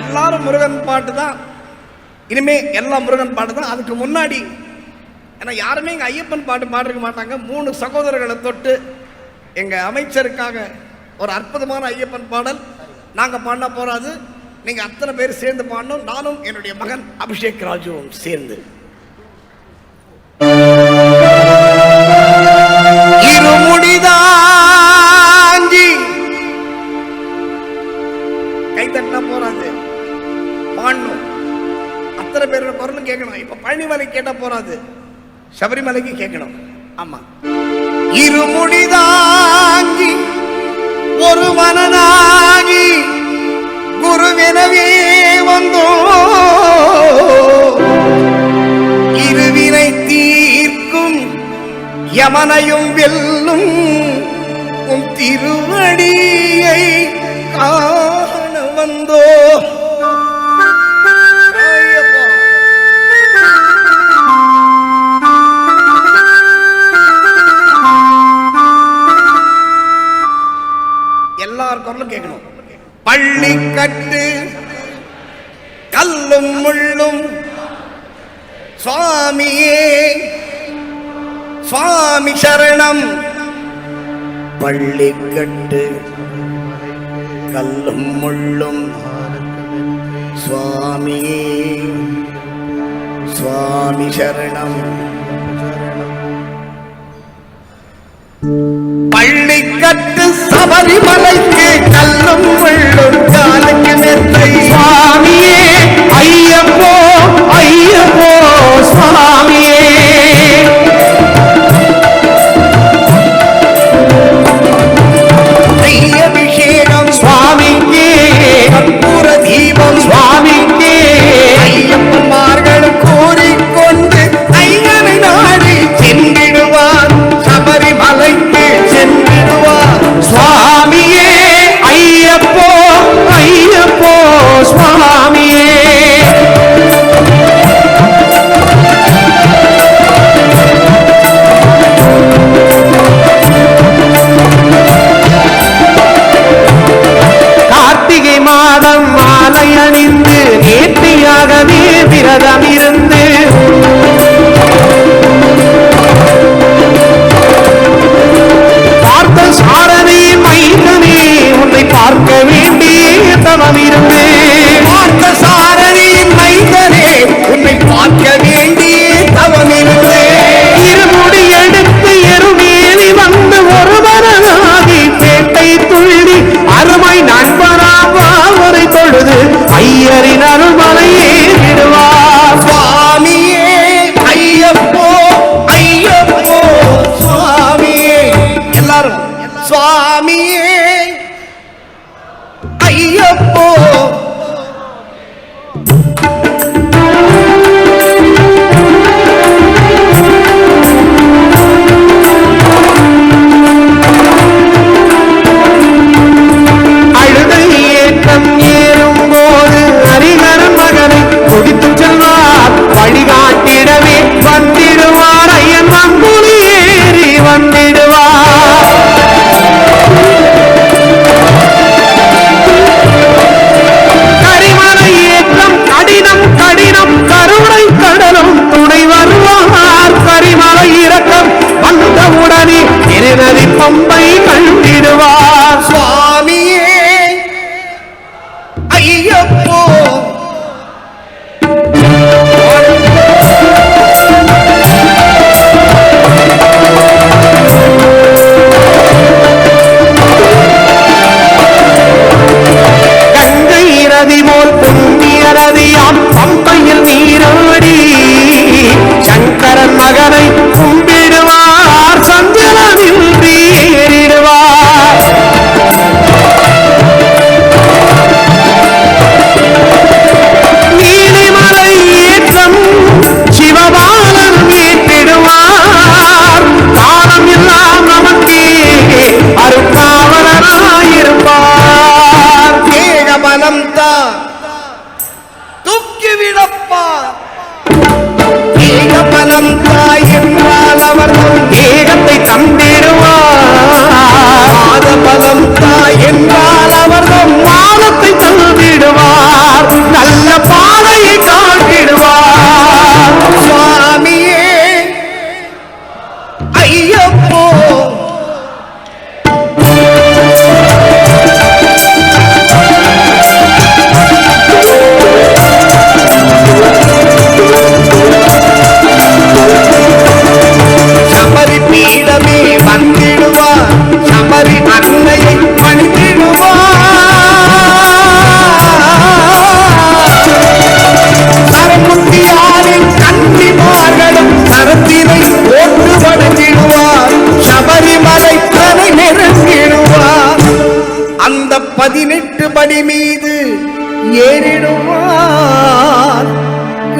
எல்லாரும் முருகன் பாட்டு தான் இனிமே எல்லா முருகன் பாட்டு தான் அதுக்கு முன்னாடி ஏன்னா யாருமே எங்கள் ஐயப்பன் பாட்டு பாடிருக்க மாட்டாங்க. மூணு சகோதரர்களை தொட்டு எங்கள் அமைச்சருக்காக ஒரு அற்புதமான ஐயப்பன் பாடல் நாங்கள் பாடினா போகாது நீங்கள் அத்தனை பேர் சேர்ந்து பாடணும். நானும் என்னுடைய மகன் அபிஷேக் ராஜுவும் சேர்ந்து. சபரிமலைக்கு கேட்கணும் ஆமா இருமுடிதாங்கி ஒரு மனநாகி குருவெனவே வந்தோ இருவினை தீர்க்கும் யமனையும் வெல்லும் உன் திருவடியை காண வந்தோ எல்லார் குரலும் கேட்கணும். பள்ளி கட்டு கல்லும் முள்ளும் சுவாமியே சுவாமி சரணம். பள்ளி கட்டு கல்லும் முள்ளும் சுவாமியே சுவாமி சரணம். பள்ளி கட்டு சபரிமலைக்கு கல்லும் உள்ளும் the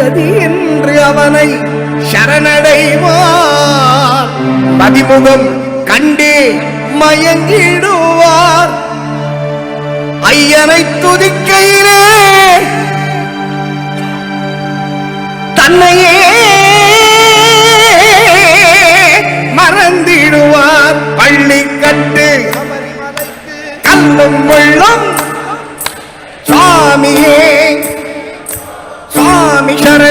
கதி என்று அவனை சரணடைவார். பதிமுகம் கண்டே மயங்கிடுவார். ஐயனை துதிக்கையிலே தன்னையே மறந்திடுவார். பள்ளி கட்டு கல்லும் வெள்ளம்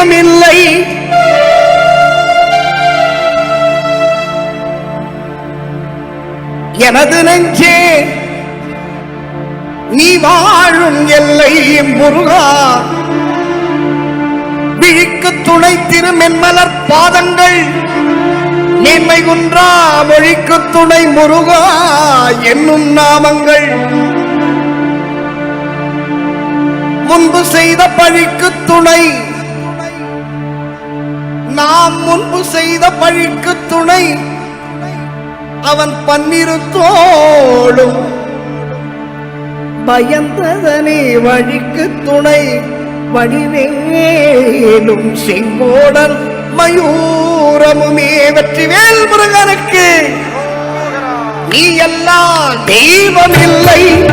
தெய்வம் இல்லை எனது நெஞ்சே நீ வாழும் எல்லை முருகா. விழிக்கு துணை திருமென்மலர் பாதங்கள் மேன்மை குன்றா மொழிக்கு துணை முருகா என்னும் நாமங்கள். முன்பு செய்த பழிக்கு துணை நாம் முன்பு செய்த பழிக்கு துணை. அவன் பன்னிரு தோளும். பயந்ததனே வழிக்கு துணை. வடிவேலும் செங்கோடன் மயூரமுமே வெற்றி வேல் முருகனுக்கு. நீ எல்லாம் தெய்வம் இல்லை.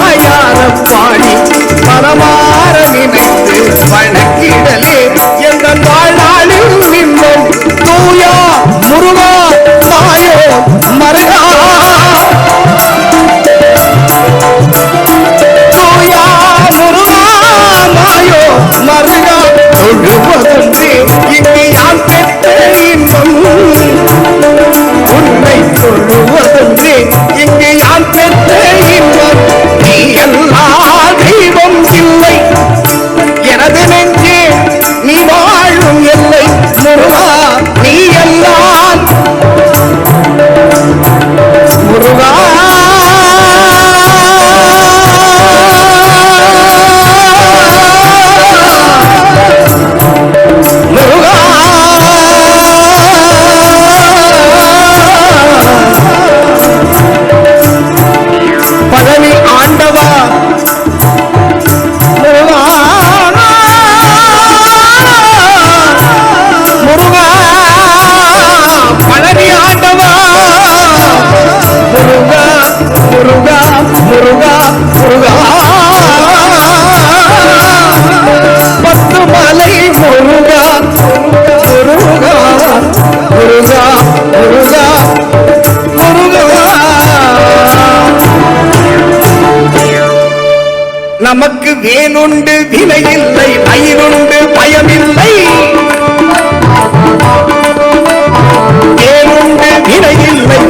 ஆயார பாடி மனமாற நினைத்து வணக்கிடலே எந்த வாழ்நாளில் நின்றும் தூயா முருகா தாயோ மருகா. தூயா முருகா மாயோ மருகா. தொழுவதற்கு முருகா பத்து மலை முருகா முருகா முருகா முருகா முருகா. நமக்கு வேணுண்டு வினையில்லை பயிருண்டு பயமில்லை. வேணுண்டு வினையில்லை